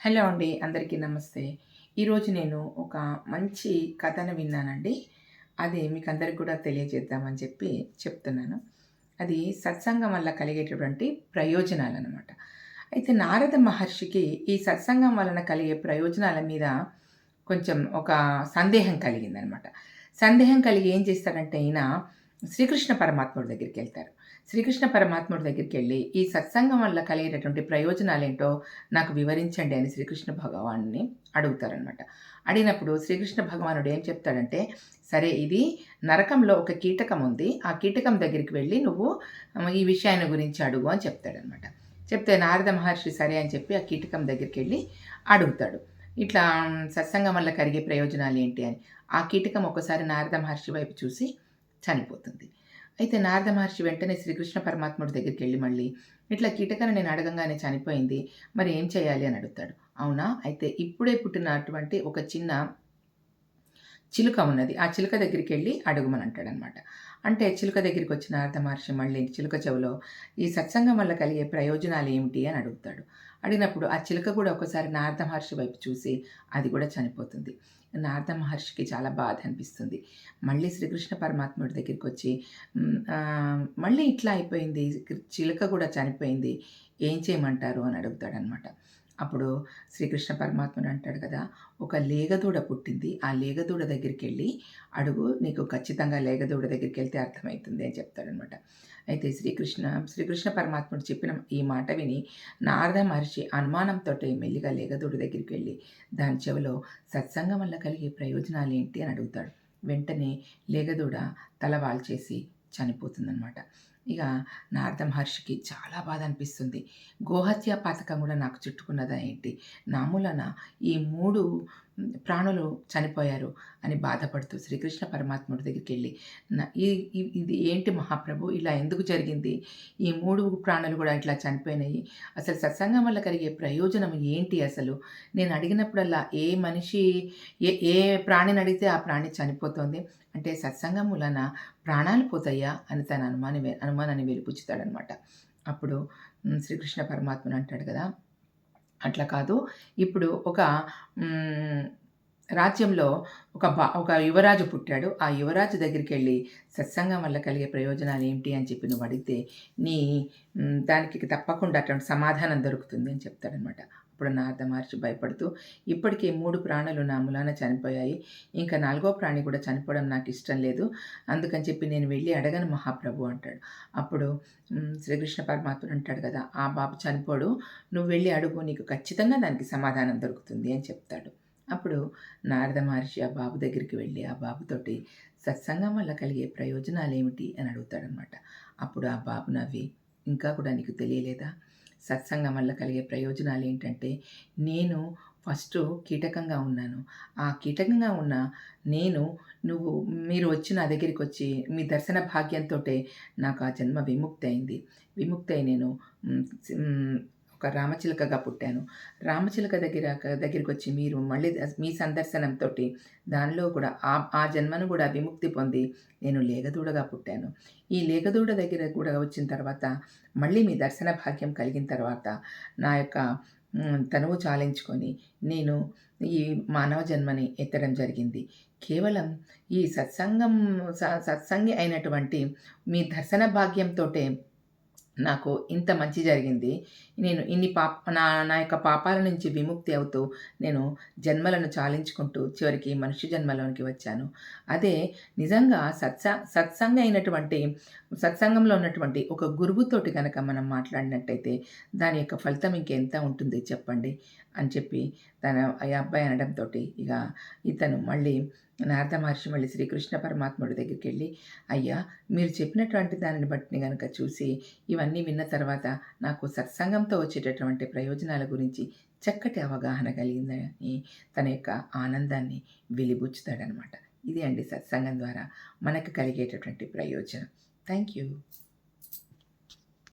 Hello అండి అందరికీ నమస్తే. ఈరోజు నేను ఒక మంచి కథను విన్నానండి. అది మీకు అందరికి కూడా తెలియజేద్దామని చెప్పి చెప్తున్నాను. అది సత్సంగం వల్ల కలిగేటటువంటి ప్రయోజనాలు అనమాట అయితే నారద మహర్షికి ఈ సత్సంగం వలన కలిగే ప్రయోజనాల మీద కొంచెం ఒక సందేహం కలిగిందనమాట సందేహం కలిగి ఏం చేస్తారంటే ఈయన శ్రీకృష్ణ పరమాత్ముడి దగ్గరికి వెళ్తారు. శ్రీకృష్ణ పరమాత్ముడి దగ్గరికి వెళ్ళి ఈ సత్సంగం వల్ల కలిగేటటువంటి ప్రయోజనాలు ఏంటో నాకు వివరించండి అని శ్రీకృష్ణ భగవాన్ని అడుగుతారనమాట అడిగినప్పుడు శ్రీకృష్ణ భగవానుడు ఏం చెప్తాడంటే సరే ఇది నరకంలో ఒక కీటకం ఉంది. ఆ కీటకం దగ్గరికి వెళ్ళి నువ్వు ఈ విషయాన్ని గురించి అడుగు అని చెప్తాడనమాట చెప్తే నారద మహర్షి సరే అని చెప్పి ఆ కీటకం దగ్గరికి వెళ్ళి అడుగుతాడు. ఇట్లా సత్సంగం వల్ల కలిగే ప్రయోజనాలు ఏంటి అని. ఆ కీటకం ఒకసారి నారద మహర్షి వైపు చూసి చనిపోతుంది. అయితే నారద మహర్షి వెంటనే శ్రీకృష్ణ పరమాత్ముడి దగ్గరికి వెళ్ళి మళ్ళీ ఇట్లా కీటకను నేను అడగంగానే చనిపోయింది మరి ఏం చేయాలి? అని అడుగుతాడు. అవునా? అయితే ఇప్పుడే పుట్టినటువంటి ఒక చిన్న చిలుక ఉన్నది ఆ చిలుక దగ్గరికి వెళ్ళి అడుగుమని అంటాడనమాట అంటే చిలుక దగ్గరికి వచ్చిన అర్థ మహర్షి మళ్ళీ చిలుక చెవులో ఈ సత్సంగం వల్ల కలిగే ప్రయోజనాలు ఏమిటి అని అడుగుతాడు. అడిగినప్పుడు ఆ చిలుక కూడా ఒకసారి నారద మహర్షి వైపు చూసి అది కూడా చనిపోతుంది. నారద మహర్షికి చాలా బాధ అనిపిస్తుంది. మళ్ళీ శ్రీకృష్ణ పరమాత్ముడి దగ్గరికి వచ్చి మళ్ళీ ఇట్లా అయిపోయింది. చిలుక కూడా చనిపోయింది. ఏం చేయమంటారు? అని అడుగుతాడనమాట. అప్పుడు శ్రీకృష్ణ పరమాత్ముడు అంటాడు కదా ఒక లేగదూడ పుట్టింది. ఆ లేగదూడ దగ్గరికి వెళ్ళి అడుగు నీకు ఖచ్చితంగా లేగదూడ దగ్గరికి వెళ్తే అర్థమవుతుంది అని చెప్తాడనమాట అయితే శ్రీకృష్ణ శ్రీకృష్ణ పరమాత్ముడు చెప్పిన ఈ మాట విని నారద మహర్షి అనుమానంతో మెల్లిగా లేగదూడ దగ్గరికి వెళ్ళి దాని చెవిలో సత్సంగం వల్ల కలిగే ప్రయోజనాలు ఏంటి అని అడుగుతాడు. వెంటనే లేగదూడ తల వాల్చేసి చనిపోతుందనమాట ఇక నారద మహర్షికి చాలా బాధ అనిపిస్తుంది. గోహత్య పథకం కూడా నాకు చుట్టుకున్నదా ఏంటి? నా మూలన ఈ మూడు ప్రాణులు చనిపోయారు అని బాధపడుతూ శ్రీకృష్ణ పరమాత్ముడి దగ్గరికి వెళ్ళి ఈ ఇది ఏంటి మహాప్రభు? ఇలా ఎందుకు జరిగింది? ఈ మూడు ప్రాణులు కూడా ఇట్లా చనిపోయినాయి. అసలు సత్సంగం వల్ల కలిగే ప్రయోజనం ఏంటి అసలు? నేను అడిగినప్పుడల్లా ఏ మనిషి ఏ ఏ ప్రాణిని అడిగితే ఆ ప్రాణి చనిపోతుంది? అంటే సత్సంగం వలన ప్రాణాలు పోతాయా? అని తన అనుమాని అనుమానాన్ని వెలిపుచ్చుతాడనమాట అప్పుడు శ్రీకృష్ణ పరమాత్మను అంటాడు కదా అట్లా కాదు. ఇప్పుడు ఒక రాజ్యంలో ఒక బా ఒక యువరాజు పుట్టాడు. ఆ యువరాజు దగ్గరికి వెళ్ళి సత్సంగం వల్ల కలిగే ప్రయోజనాలు ఏమిటి అని చెప్పి నువ్వు అడిగితే నీ దానికి తప్పకుండా అటువంటి సమాధానం దొరుకుతుంది అని చెప్తాడనమాట అప్పుడు నారద మహర్షి భయపడుతూ ఇప్పటికే మూడు ప్రాణులు నా మూలాన చనిపోయాయి. ఇంకా నాలుగో ప్రాణి కూడా చనిపోవడం నాకు ఇష్టం లేదు. అందుకని చెప్పి నేను వెళ్ళి అడగను మహాప్రభు అంటాడు. అప్పుడు శ్రీకృష్ణ పరమాత్ముడు అంటాడు కదా ఆ బాబు చనిపోడు. నువ్వు వెళ్ళి అడుగు నీకు ఖచ్చితంగా దానికి సమాధానం దొరుకుతుంది అని చెప్తాడు. అప్పుడు నారద మహర్షి ఆ బాబు దగ్గరికి వెళ్ళి ఆ బాబుతోటి సత్సంగం వల్ల కలిగే ప్రయోజనాలు ఏమిటి అని అడుగుతాడనమాట అప్పుడు ఆ బాబు నవ్వి ఇంకా కూడా నీకు తెలియలేదా? సత్సంగం వల్ల కలిగే ప్రయోజనాలు ఏంటంటే నేను ఫస్ట్ కీటకంగా ఉన్నాను. ఆ కీటకంగా ఉన్న నేను నువ్వు మీరు వచ్చి నా దగ్గరికి వచ్చి మీ దర్శన భాగ్యంతో నాకు ఆ జన్మ విముక్తి అయింది విముక్తి అయి నేను ఒక రామచిలకగా పుట్టాను. రామచిలక దగ్గర దగ్గరికి వచ్చి మీరు మళ్ళీ మీ సందర్శనంతో దానిలో కూడా ఆ ఆ జన్మను కూడా విముక్తి పొంది నేను లేగదూడగా పుట్టాను. ఈ లేగదూడ దగ్గర కూడా వచ్చిన తర్వాత మళ్ళీ మీ దర్శన భాగ్యం కలిగిన తర్వాత నా యొక్క తనువు చాలించుకొని నేను ఈ మానవ జన్మని ఎత్తడం జరిగింది. కేవలం ఈ సత్సంగం సత్సంగి అయినటువంటి మీ దర్శన భాగ్యంతో నాకు ఇంత మంచి జరిగింది. నేను ఇన్ని పాప నా నా యొక్క పాపాల నుంచి విముక్తి అవుతూ నేను జన్మలను చాలించుకుంటూ చివరికి మనుష్య జన్మలోనికి వచ్చాను. అదే నిజంగా సత్స సత్సంగ అయినటువంటి సత్సంగంలో ఉన్నటువంటి ఒక గురువుతోటి కనుక మనం మాట్లాడినట్టయితే దాని యొక్క ఫలితం ఇంకెంత ఉంటుంది చెప్పండి? అని చెప్పి తన ఆ అబ్బాయి అనడంతో ఇక ఇతను మళ్ళీ నారద మహర్షి మళ్ళీ శ్రీకృష్ణ పరమాత్ముడి దగ్గరికి వెళ్ళి అయ్యా మీరు చెప్పినటువంటి దానిని బట్టి కనుక చూసి ఇవన్నీ విన్న తర్వాత నాకు సత్సంగంతో వచ్చేటటువంటి ప్రయోజనాల గురించి చక్కటి అవగాహన కలిగిందని తన యొక్క ఆనందాన్ని వెలిబుచ్చుతాడనమాట. ఇది అండి సత్సంగం ద్వారా మనకు కలిగేటటువంటి ప్రయోజనం. Thank you.